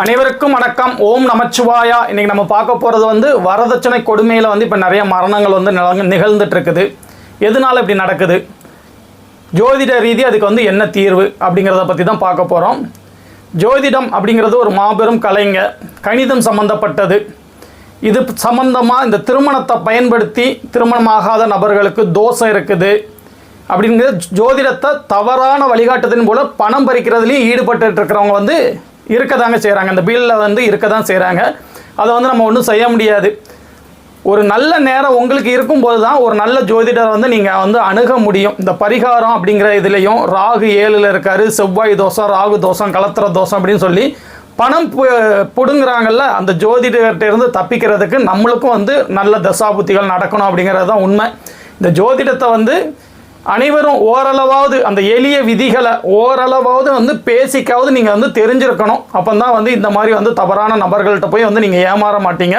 அனைவருக்கும் வணக்கம். ஓம் நமச்சிவாயா. இன்னைக்கு நம்ம பார்க்க போகிறது வந்து வரதட்சணை கொடுமையில் வந்து இப்போ நிறைய மரணங்கள் வந்து நிகழ்ந்துட்டு இருக்குது எதனால இப்படி நடக்குது? ஜோதிட ரீதி அதுக்கு வந்து என்ன தீர்வு அப்படிங்கிறத பற்றி தான் பார்க்க போகிறோம் ஜோதிடம் அப்படிங்கிறது ஒரு மாபெரும் கலைங்க. கணிதம் சம்பந்தப்பட்டது. இது சம்பந்தமாக இந்த திருமணத்தை பயன்படுத்தி திருமணமாகாத நபர்களுக்கு தோஷம் இருக்குது. அப்படிங்கிறது ஜோதிடத்தை தவறான வழிகாட்டுதலின் போல பணம் பறிக்கிறதுலையும் ஈடுபட்டு இருக்கிறவங்க வந்து இருக்க தாங்க செய்கிறாங்க இந்த பில்லில் வந்து இருக்க தான் செய்கிறாங்க அதை வந்து நம்ம ஒன்றும் செய்ய முடியாது. ஒரு நல்ல நேரம் உங்களுக்கு இருக்கும்போது தான் ஒரு நல்ல ஜோதிடர் வந்து நீங்கள் வந்து அணுக முடியும். இந்த பரிகாரம் அப்படிங்கிற இதுலேயும் ராகு ஏழில் இருக்காரு செவ்வாய் தோசை ராகு தோஷம் கலத்திர தோசம் அப்படின்னு சொல்லி பணம் பு- புடுங்குறாங்கல்ல அந்த ஜோதிடர்கிட்ட இருந்து தப்பிக்கிறதுக்கு நம்மளுக்கும் வந்து நல்ல தசாபுத்திகள் நடக்கணும் அப்படிங்கிறது தான் உண்மை. இந்த ஜோதிடத்தை வந்து அனைவரும் ஓரளவாவது அந்த எளிய விதிகளை ஓரளவாவது வந்து பேசிக்காவது நீங்கள் வந்து தெரிஞ்சிருக்கணும். அப்போ தான் வந்து இந்த மாதிரி வந்து தவறான நபர்கள்ட்ட போய் வந்து நீங்கள் ஏமாற மாட்டீங்க.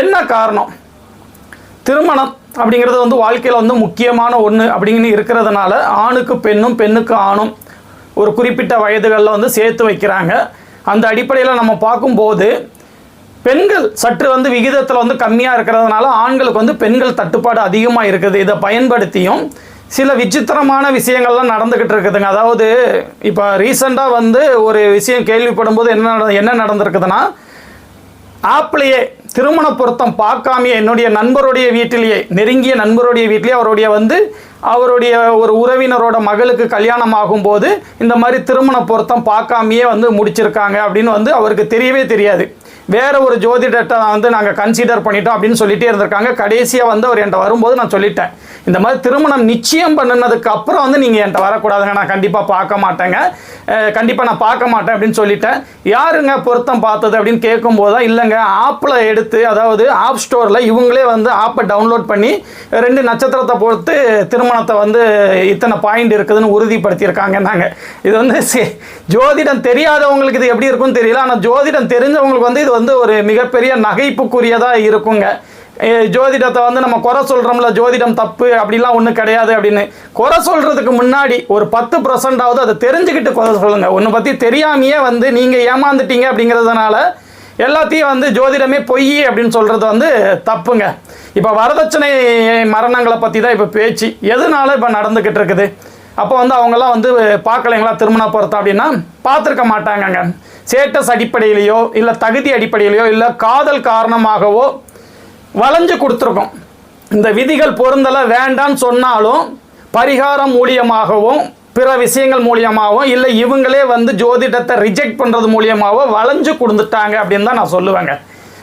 என்ன காரணம்? திருமணம் அப்படிங்கிறது வந்து வாழ்க்கையில் வந்து முக்கியமான ஒன்று அப்படின்னு இருக்கிறதுனால ஆணுக்கு பெண்ணும் பெண்ணுக்கு ஆணும் ஒரு குறிப்பிட்ட வயதுகளில் வந்து சேர்த்து வைக்கிறாங்க. அந்த அடிப்படையில் நம்ம பார்க்கும்போது பெண்கள் சற்று வந்து விகிதத்தில் வந்து கம்மியாக இருக்கிறதுனால ஆண்களுக்கு வந்து பெண்கள் தட்டுப்பாடு அதிகமாக இருக்குது. இதை பயன்படுத்தியும் சில விசித்திரமான விஷயங்கள்லாம் நடந்துக்கிட்டு இருக்குதுங்க. அதாவது இப்போ ரீசெண்டாக வந்து ஒரு விஷயம் கேள்விப்படும் போது என்ன நட- என்ன நடந்திருக்குதுன்னா ஆப்பிளையே திருமண பொருத்தம் பார்க்காமையே என்னுடைய நண்பருடைய வீட்டிலேயே நெருங்கிய நண்பருடைய வீட்டிலேயே அவருடைய வந்து அவருடைய ஒரு உறவினரோட மகளுக்கு கல்யாணம் ஆகும்போது இந்த மாதிரி திருமண பொருத்தம் பார்க்காமையே வந்து முடிச்சிருக்காங்க அப்படின்னு வந்து அவருக்கு தெரியவே தெரியாது. வேற ஒரு ஜோதிடத்தை வந்து நாங்கள் கன்சிடர் பண்ணிட்டோம் அப்படின்னு சொல்லிட்டே இருந்திருக்காங்க. கடைசியாக வந்து அவர் என்கிட்ட வரும்போது நான் சொல்லிட்டேன். இந்த மாதிரி திருமணம் நிச்சயம் பண்ணினதுக்கு அப்புறம் வந்து நீங்கள் என்கிட்ட வரக்கூடாதுங்க. நான் கண்டிப்பாக பார்க்க மாட்டேங்க. கண்டிப்பாக நான் பார்க்க மாட்டேன் அப்படின்னு சொல்லிட்டேன். யாருங்க பொருத்தம் பார்த்தது அப்படின்னு கேட்கும்போது தான் இல்லைங்க ஆப்பில் எடுத்து அதாவது ஆப் ஸ்டோரில் இவங்களே வந்து ஆப்பை டவுன்லோட் பண்ணி ரெண்டு நட்சத்திரத்தை பொறுத்து திருமணம் திருமணத்தை வந்து இத்தனை பாயிண்ட் இருக்குதுன்னு உறுதிப்படுத்தியிருக்காங்கன்னாங்க. இது வந்து ஜோதிடம் தெரியாதவங்களுக்கு இது எப்படி இருக்கும்னு தெரியல. ஆனால் ஜோதிடம் தெரிஞ்சவங்களுக்கு வந்து இது வந்து ஒரு மிகப்பெரிய நகைப்புக்குரியதாக இருக்குங்க. ஜோதிடத்தை வந்து நம்ம குறை சொல்கிறோம்ல ஜோதிடம் தப்பு அப்படிலாம் ஒன்றும் கிடையாது அப்படின்னு. குறை சொல்கிறதுக்கு முன்னாடி ஒரு பத்து பர்சன்டாவது அதை தெரிஞ்சுக்கிட்டு குறை சொல்லுங்கள் ஒன்று பற்றி தெரியாமையே வந்து நீங்கள் ஏமாந்துட்டீங்க அப்படிங்கிறதுனால எல்லாத்தையும் வந்து ஜோதிடமே பொய் அப்படின்னு சொல்கிறது வந்து தப்புங்க. இப்போ வரதட்சணை மரணங்களை பற்றி தான் இப்போ பேச்சு. எதனால இப்போ நடந்துக்கிட்டு இருக்குது? அப்போ வந்து அவங்கெல்லாம் வந்து பார்க்கலைங்களா திருமண பொருத்தம் அப்படின்னா? பார்த்துருக்க மாட்டாங்கங்க. சேட்டஸ் அடிப்படையிலையோ இல்லை தகுதி அடிப்படையிலையோ இல்லை காதல் காரணமாகவோ வளைஞ்சு கொடுத்துருக்கோம். இந்த விதிகள் பொருந்தலை வேண்டான்னு சொன்னாலும் பரிகாரம் மூலியமாகவும் பிற விஷயங்கள் மூலியமாகவும் இல்லை இவங்களே வந்து ஜோதிடத்தை ரிஜெக்ட் பண்ணுறது மூலியமாகவோ வளைஞ்சு கொடுத்துட்டாங்க அப்படின்னு தான் நான் சொல்லுவேங்க.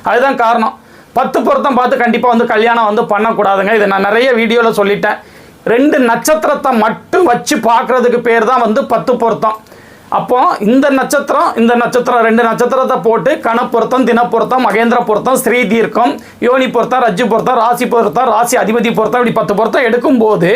அதுதான் காரணம். பத்து பொருத்தம் பார்த்து கண்டிப்பாக வந்து கல்யாணம் வந்து பண்ணக்கூடாதுங்க. இதை நான் நிறைய வீடியோவில் சொல்லிட்டேன். ரெண்டு நட்சத்திரத்தை மட்டும் வச்சு பார்க்குறதுக்கு பேர் தான் வந்து பத்து பொருத்தம். அப்போ இந்த நட்சத்திரம் இந்த நட்சத்திரம் ரெண்டு நட்சத்திரத்தை போட்டு கணப்பொருத்தம் தினப்பொருத்தம் மகேந்திர பொருத்தம் ஸ்ரீ தீர்க்கம் யோனி பொருத்தம் ரஜ்ஜு பொருத்தம் ராசி பொருத்தம் ராசி அதிபதி பொருத்தம் இப்படி பத்து பொருத்தம் எடுக்கும்போது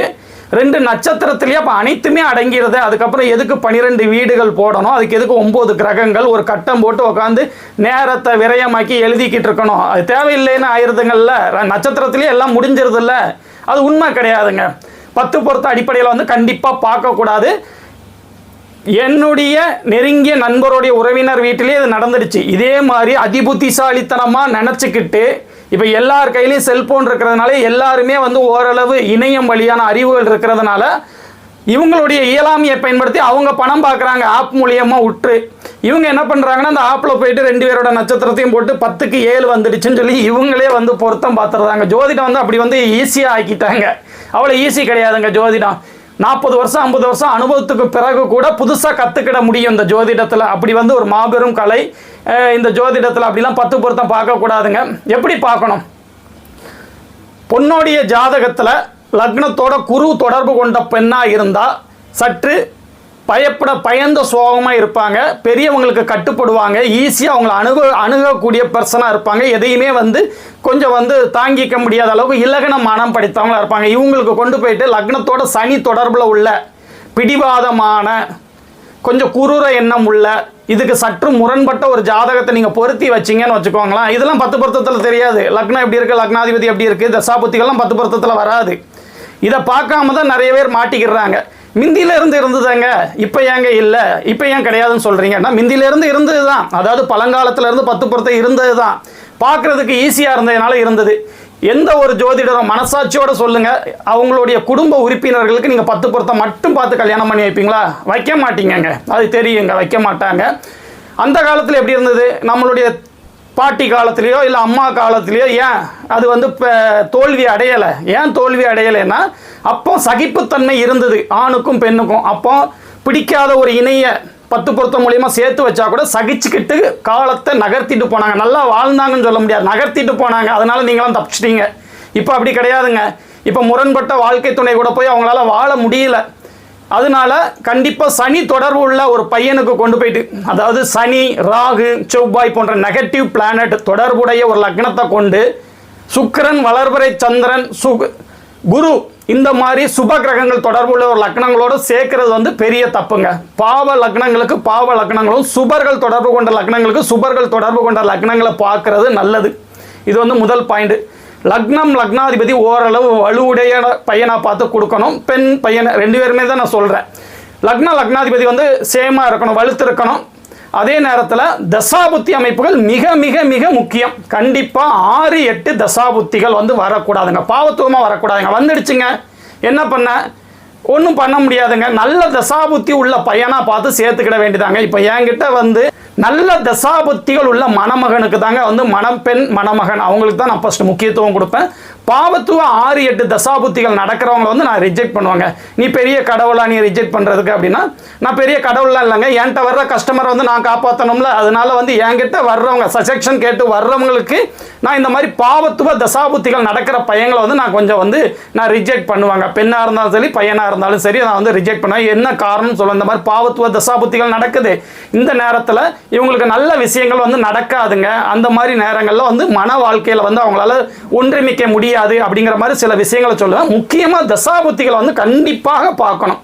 ரெண்டு நட்சத்திரத்திலேயே அப்போ அனைத்துமே அடங்கிடுது அதுக்கப்புறம் எதுக்கு பனிரெண்டு வீடுகள் போடணும்? அதுக்கு எதுக்கு ஒம்பது கிரகங்கள்? ஒரு கட்டம் போட்டு உட்காந்து நேரத்தை விரயமாக்கி எழுதிக்கிட்டு இருக்கணும். அது தேவையில்லைன்னு ஆயிருதுங்கள்ல. ர- நட்சத்திரத்திலேயே எல்லாம் முடிஞ்சிருதுல்ல. அது உண்மை கிடையாதுங்க. பத்து பொருத்த அடிப்படையில் வந்து கண்டிப்பாக பார்க்கக்கூடாது. என்னுடைய நெருங்கிய நண்பருடைய உறவினர் வீட்டிலே இது நடந்துடுச்சு. இதே மாதிரி அதிபுத்திசாலித்தனமாக நினச்சிக்கிட்டு இப்போ எல்லார் கையிலையும் செல்போன் இருக்கிறதுனால எல்லாருமே வந்து ஓரளவு இணையம் வழியான அறிவுகள் இருக்கிறதுனால இவங்களுடைய இயலாமையை பயன்படுத்தி அவங்க பணம் பார்க்குறாங்க ஆப் மூலியமாக உற்று. இவங்க என்ன பண்ணுறாங்கன்னா அந்த ஆப்பில் போயிட்டு ரெண்டு பேரோட நட்சத்திரத்தையும் போட்டு பத்துக்கு ஏழு வந்துடுச்சுன்னு சொல்லி இவங்களே வந்து பொருத்தம் பார்த்துருந்தாங்க ஜோதிடம் வந்து அப்படி வந்து ஈஸியாக ஆக்கிட்டாங்க. அவ்வளோ ஈஸி கிடையாதுங்க ஜோதிடம். நாற்பது வருஷம் ஐம்பது வருஷம் அனுபவத்துக்கு பிறகு கூட புதுசாக கற்றுக்கிட முடியும் இந்த ஜோதிடத்தில். அப்படி வந்து ஒரு மாபெரும் கலை இந்த ஜோதிடத்தில் அப்படிலாம் பத்து பொருத்தம் பார்க்கக்கூடாதுங்க. எப்படி பார்க்கணும்? பொண்ணுடைய ஜாதகத்தில் லக்னத்தோட குரு தொடர்பு கொண்ட பெண்ணாக இருந்தால் சற்று பயப்பட பயந்த சோகமாக இருப்பாங்க. பெரியவங்களுக்கு கட்டுப்படுவாங்க. ஈஸியாக அவங்கள அணுக அணுகக்கூடிய பர்சனாக இருப்பாங்க. எதையுமே வந்து கொஞ்சம் வந்து தாங்கிக்க முடியாத அளவுக்கு இலகன மனம் படித்தவங்களா இருப்பாங்க. இவங்களுக்கு கொண்டு போயிட்டு லக்னத்தோட சனி தொடர்பில் உள்ள பிடிவாதமான கொஞ்சம் குரூர எண்ணம் உள்ள இதுக்கு சற்று முரண்பட்ட ஒரு ஜாதகத்தை நீங்கள் பொருத்தி வச்சீங்கன்னு வச்சுக்கோங்களேன். இதெல்லாம் பத்து பொருத்தத்தில் தெரியாது. லக்னம் எப்படி இருக்குது லக்னாதிபதி எப்படி இருக்குது தசாபுத்திகள்லாம் பத்து பொருத்தத்தில் வராது. இதை பார்க்காம தான் நிறைய பேர் மாட்டிக்கிறாங்க. மிந்தியில இருந்து இருந்துதாங்க. இப்போ ஏங்க இல்லை? இப்போ ஏன் கிடையாதுன்னு சொல்கிறீங்கன்னா மிந்தியில இருந்து இருந்தது தான் அதாவது பழங்காலத்துல இருந்து பத்து பொருத்தம் இருந்தது தான் பார்க்குறதுக்கு ஈஸியாக இருந்ததுனால இருந்தது. எந்த ஒரு ஜோதிடரும் மனசாட்சியோட சொல்லுங்க. அவங்களுடைய குடும்ப உறுப்பினர்களுக்கு நீங்கள் பத்து பொருத்தம் மட்டும் பார்த்து கல்யாணம் பண்ணி வைப்பீங்களா? வைக்க மாட்டீங்கங்க. அது தெரியுங்க. வைக்க மாட்டாங்க. அந்த காலத்தில் எப்படி இருந்தது? நம்மளுடைய பாட்டி காலத்துலேயோ இல்லை அம்மா காலத்துலேயோ ஏன் அது வந்து இப்போ தோல்வி அடையலை? ஏன் தோல்வி அடையலைன்னா அப்போ சகிப்புத்தன்மை இருந்தது. ஆணுக்கும் பெண்ணுக்கும். அப்போ பிடிக்காத ஒரு இணைய பத்து பொருத்தம் மூலியமா சேர்த்து வச்சா கூட சகிச்சுக்கிட்டு காலத்தை நகர்த்திட்டு போனாங்க. நல்லா வாழ்ந்தாங்கன்னு சொல்ல முடியாது. நகர்த்திட்டு போனாங்க. அதனால நீங்களாம் தப்பிச்சிட்டீங்க. இப்போ அப்படி கிடையாதுங்க. இப்போ முரண்பட்ட வாழ்க்கை துணை கூட போய் அவங்களால வாழ முடியல. அதனால கண்டிப்பாக சனி தொடர்பு உள்ள ஒரு பையனுக்கு கொண்டு போயிட்டு அதாவது சனி ராகு செவ்வாய் போன்ற நெகட்டிவ் பிளானட் தொடர்புடைய ஒரு லக்னத்தை கொண்டு சுக்கிரன் வளர்பறை சந்திரன் சு குரு இந்த மாதிரி சுப கிரகங்கள் தொடர்புள்ள ஒரு லக்னங்களோட சேர்க்கறது வந்து பெரிய தப்புங்க. பாவ லக்னங்களுக்கு பாவ லக்னங்களும் சுபர்கள் தொடர்பு கொண்ட லக்னங்களுக்கு சுபர்கள் தொடர்பு கொண்ட லக்னங்களை பார்க்கறது நல்லது. இது வந்து முதல் பாயிண்ட் லக்னம் லக்னாதிபதி ஓரளவு வலுவுடைய பையனாக பார்த்து கொடுக்கணும். பெண் பையனை ரெண்டு பேருமே தான் நான் சொல்கிறேன் லக்ன லக்னாதிபதி வந்து சேமாக இருக்கணும் வலுத்து இருக்கணும். அதே நேரத்தில் தசாபுத்தி அமைப்புகள் மிக மிக மிக முக்கியம். கண்டிப்பாக ஆறு எட்டு தசாபுத்திகள் வந்து வரக்கூடாதுங்க. பாவத்துவமாக வரக்கூடாதுங்க. வந்துடுச்சுங்க. என்ன பண்ண? ஒன்றும் பண்ண முடியாதுங்க. நல்ல தசாபுத்தி உள்ள பையனாக பார்த்து சேர்த்துக்கிட வேண்டியதாங்க. இப்போ என்கிட்ட வந்து நல்ல தசாபுத்திகள் உள்ள மணமகனுக்கு தாங்க வந்து மணப்பெண் மணமகன். அவங்களுக்கு தான் நான் ஃபஸ்ட்டு முக்கியத்துவம் கொடுப்பேன். பாவத்துவ ஆறு எட்டு தசாபுத்திகள் நடக்கிறவங்க வந்து நான் ரிஜெக்ட் பண்ணுவாங்க. நீ பெரிய கடவுளா நீ ரிஜெக்ட் பண்ணுறதுக்கு அப்படின்னா நான் பெரிய கடவுளாக இல்லைங்க. என்கிட்ட வர்ற கஸ்டமரை வந்து நான் காப்பாற்றணும்ல அதனால வந்து என்கிட்ட வர்றவங்க சஜெக்ஷன் கேட்டு வர்றவங்களுக்கு நான் இந்த மாதிரி பாவத்துவ தசாபுத்திகள் நடக்கிற பையங்களை வந்து நான் கொஞ்சம் வந்து நான் ரிஜெக்ட் பண்ணுவாங்க. பெண்ணாக இருந்தாலும் சரி பையனாக இருந்தாலும் சரி நான் வந்து ரிஜெக்ட் பண்ணுவேன் என்ன காரணம் சொல்ல இந்த மாதிரி பாவத்துவ தசாபுத்திகள் நடக்குது. இந்த நேரத்தில் இவங்களுக்கு நல்ல விஷயங்கள் வந்து நடக்காதுங்க. அந்த மாதிரி நேரங்களில் வந்து மன வாழ்க்கையில் வந்து அவங்களால ஒன்றிணைக்க முடியாது அப்படிங்கிற மாதிரி சில விஷயங்களை சொல்லுவேன். முக்கியமாக தசாபுத்திகளை வந்து கண்டிப்பாக பார்க்கணும்.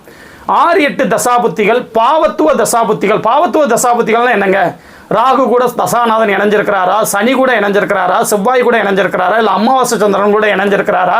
ஆறு எட்டு தசாபுத்திகள் பாவத்துவ தசாபுத்திகள். பாவத்துவ தசாபுத்திகள்னா என்னங்க? ராகு கூட தசாநாதன் இணைஞ்சிருக்கிறாரா? சனி கூட இணைஞ்சிருக்கிறாரா? செவ்வாய் கூட இணைஞ்சிருக்கிறாரா? இல்லை அமாவாசை சந்திரன் கூட இணைஞ்சிருக்கிறாரா?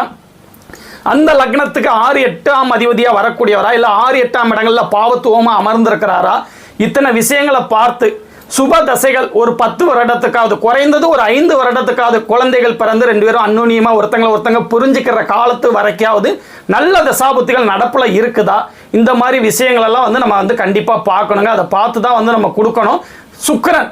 அந்த லக்னத்துக்கு ஆறு எட்டாம் அதிபதியா வரக்கூடியவரா? இல்லை ஆறு எட்டாம் இடங்கள்ல பாவத்துவமா அமர்ந்திருக்கிறாரா? இத்தனை விஷயங்களை பார்த்து சுப தசைகள் ஒரு பத்து வருடத்துக்காவது குறைந்தது ஒரு ஐந்து வருடத்துக்காவது குழந்தைகள் பிறந்து ரெண்டு பேரும் அந்நுன்யமா ஒருத்தங்களை ஒருத்தங்க புரிஞ்சுக்கிற காலத்து வரைக்காவது நல்ல தசாபுத்திகள் நடப்புல இருக்குதா? இந்த மாதிரி விஷயங்கள் எல்லாம் வந்து நம்ம வந்து கண்டிப்பா பார்க்கணுங்க. அதை பார்த்து தான் வந்து நம்ம கொடுக்கணும். சுக்கரன்.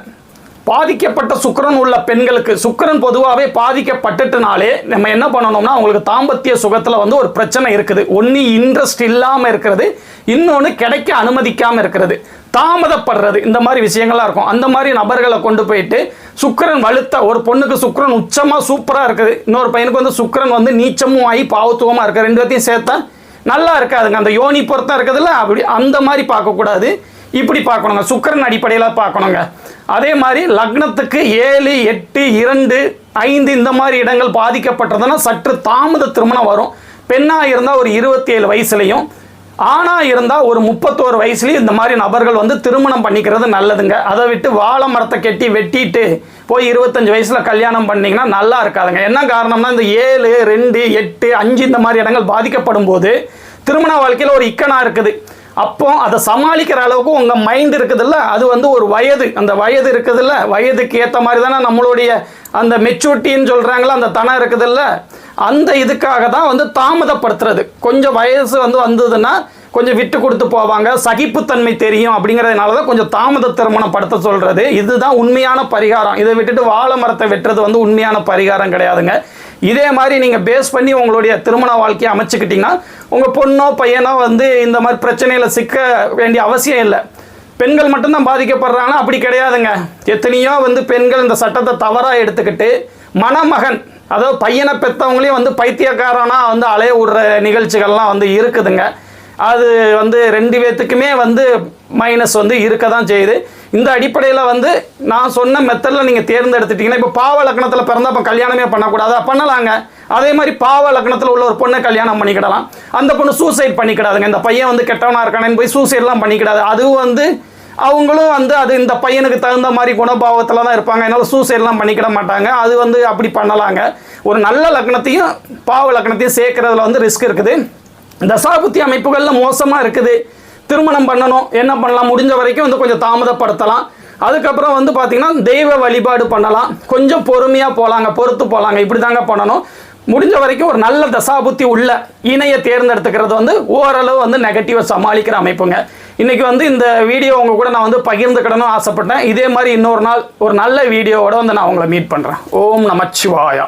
பாதிக்கப்பட்ட சுக்கரன் உள்ள பெண்களுக்கு சுக்கரன் பொதுவாகவே பாதிக்கப்பட்டுட்டுனாலே நம்ம என்ன பண்ணணும்னா அவங்களுக்கு தாம்பத்திய சுகத்தில் வந்து ஒரு பிரச்சனை இருக்குது. ஒன்று இன்ட்ரெஸ்ட் இல்லாமல் இருக்கிறது இன்னொன்று கிடைக்க அனுமதிக்காமல் இருக்கிறது. தாமதப்படுறது இந்த மாதிரி விஷயங்கள்லாம் இருக்கும். அந்த மாதிரி நபர்களை கொண்டு போயிட்டு சுக்கிரன் வலுத்த ஒரு பொண்ணுக்கு சுக்கரன் உச்சமாக சூப்பராக இருக்குது. இன்னொரு பையனுக்கு வந்து சுக்கரன் வந்து நீச்சமும் ஆகி பாவத்துவமாக இருக்குது ரெண்டு பேர்த்தையும் சேர்த்தா நல்லா இருக்காதுங்க. அந்த யோனி பொருத்தம் இருக்குதுல்ல அப்படி அந்த மாதிரி பார்க்கக்கூடாது. இப்படி பார்க்கணுங்க. சுக்கிரன் அடிப்படையில் பார்க்கணுங்க. அதே மாதிரி லக்னத்துக்கு ஏழு எட்டு இரண்டு ஐந்து இந்த மாதிரி இடங்கள் பாதிக்கப்பட்டதுன்னா சற்று தாமத திருமணம் வரும். பெண்ணாக இருந்தால் ஒரு இருபத்தி ஏழு வயசுலையும் ஆணாக இருந்தால் ஒரு முப்பத்தோரு வயசுலேயும் இந்த மாதிரி நபர்கள் வந்து திருமணம் பண்ணிக்கிறது நல்லதுங்க. அதை விட்டு வாழை மரத்தை கட்டி வெட்டிட்டு போய் இருபத்தஞ்சு வயசில் கல்யாணம் பண்ணிங்கன்னா நல்லா இருக்காதுங்க. என்ன காரணம்னா இந்த ஏழு ரெண்டு எட்டு அஞ்சு இந்த மாதிரி இடங்கள் பாதிக்கப்படும் போது திருமண வாழ்க்கையில் ஒரு இக்கணாக இருக்குது. அப்போ அதை சமாளிக்கிற அளவுக்கு உங்கள் மைண்ட் இருக்குதுல்ல? அது வந்து ஒரு வயது. அந்த வயது இருக்குதுல்ல? வயதுக்கு ஏற்ற மாதிரி தானே நம்மளுடைய அந்த மெச்சூரிட்டின்னு சொல்கிறாங்களா அந்த தனம் இருக்குதுல்ல? அந்த இதுக்காக தான் வந்து தாமதப்படுத்துறது. கொஞ்சம் வயசு வந்து வந்ததுன்னா கொஞ்சம் விட்டு கொடுத்து போவாங்க. சகிப்புத்தன்மை தெரியும் அப்படிங்கிறதுனால தான் கொஞ்சம் தாமத திருமணம் படுத்த சொல்கிறது இதுதான் உண்மையான பரிகாரம். இதை விட்டுட்டு வாழை மரத்தை வெட்டுறது வந்து உண்மையான பரிகாரம் கிடையாதுங்க. இதே மாதிரி நீங்கள் பேஸ் பண்ணி உங்களுடைய திருமண வாழ்க்கையை அமைச்சுக்கிட்டிங்கன்னா உங்கள் பொண்ணோ பையனோ வந்து இந்த மாதிரி பிரச்சனையில் சிக்க வேண்டிய அவசியம் இல்லை. பெண்கள் மட்டும்தான் பாதிக்கப்படுறாங்கன்னா அப்படி கிடையாதுங்க. எத்தனையோ வந்து பெண்கள் இந்த சட்டத்தை தவறாக எடுத்துக்கிட்டு மணமகன் அதாவது பையனை பெற்றவங்களையும் வந்து பைத்தியக்காரனா வந்து அலைய விடுற நிகழ்ச்சிகள்லாம் வந்து இருக்குதுங்க. அது வந்து ரெண்டு பேத்துக்குமே வந்து மைனஸ் வந்து இருக்க தான் செய்யுது. இந்த அடிப்படையில் வந்து நான் சொன்ன மெத்தடில் நீங்கள் தேர்ந்தெடுத்துட்டீங்கன்னா இப்போ பாவ லக்னத்தில் பிறந்தால் அப்போ கல்யாணமே பண்ணக்கூடாதா. பண்ணலாங்க. அதே மாதிரி பாவ லக்னத்தில் உள்ள ஒரு பொண்ணை கல்யாணம் பண்ணிக்கிடலாம். அந்த பொண்ணு சூசைட் பண்ணிக்கிடாதுங்க. இந்த பையன் வந்து கெட்டவனாக இருக்கானேன்னு போய் சூசைட்லாம் பண்ணிக்கிடாது. அதுவும் வந்து அவங்களும் வந்து அது இந்த பையனுக்கு தகுந்த மாதிரி குணபாவத்தில் தான் இருப்பாங்க. அதனால சூசைட்லாம் பண்ணிக்கிட மாட்டாங்க. அது வந்து அப்படி பண்ணலாங்க. ஒரு நல்ல லக்னத்தையும் பாவ லக்னத்தையும் சேர்க்கறதுல வந்து ரிஸ்க் இருக்குது. தசாபுத்தி அமைப்புகளில் மோசமாக இருக்குது. திருமணம் பண்ணணும் என்ன பண்ணலாம் முடிஞ்ச வரைக்கும் வந்து கொஞ்சம் தாமதப்படுத்தலாம். அதுக்கப்புறம் வந்து பார்த்தீங்கன்னா தெய்வ வழிபாடு பண்ணலாம். கொஞ்சம் பொறுமையாக போகலாங்க பொறுத்து போகலாங்க இப்படி தாங்க பண்ணணும். முடிஞ்ச வரைக்கும் ஒரு நல்ல தசாபுத்தி உள்ள இணையை தேர்ந்தெடுத்துக்கிறது வந்து ஓரளவு வந்து நெகட்டிவாக சமாளிக்கிற அமைப்புங்க. இன்றைக்கி வந்து இந்த வீடியோ உங்கள் கூட நான் வந்து பகிர்ந்துக்கிடணும் ஆசைப்பட்டேன். இதே மாதிரி இன்னொரு நாள் ஒரு நல்ல வீடியோவோட வந்து நான் உங்களை மீட் பண்ணுறேன் ஓம் நமச்சிவாயா.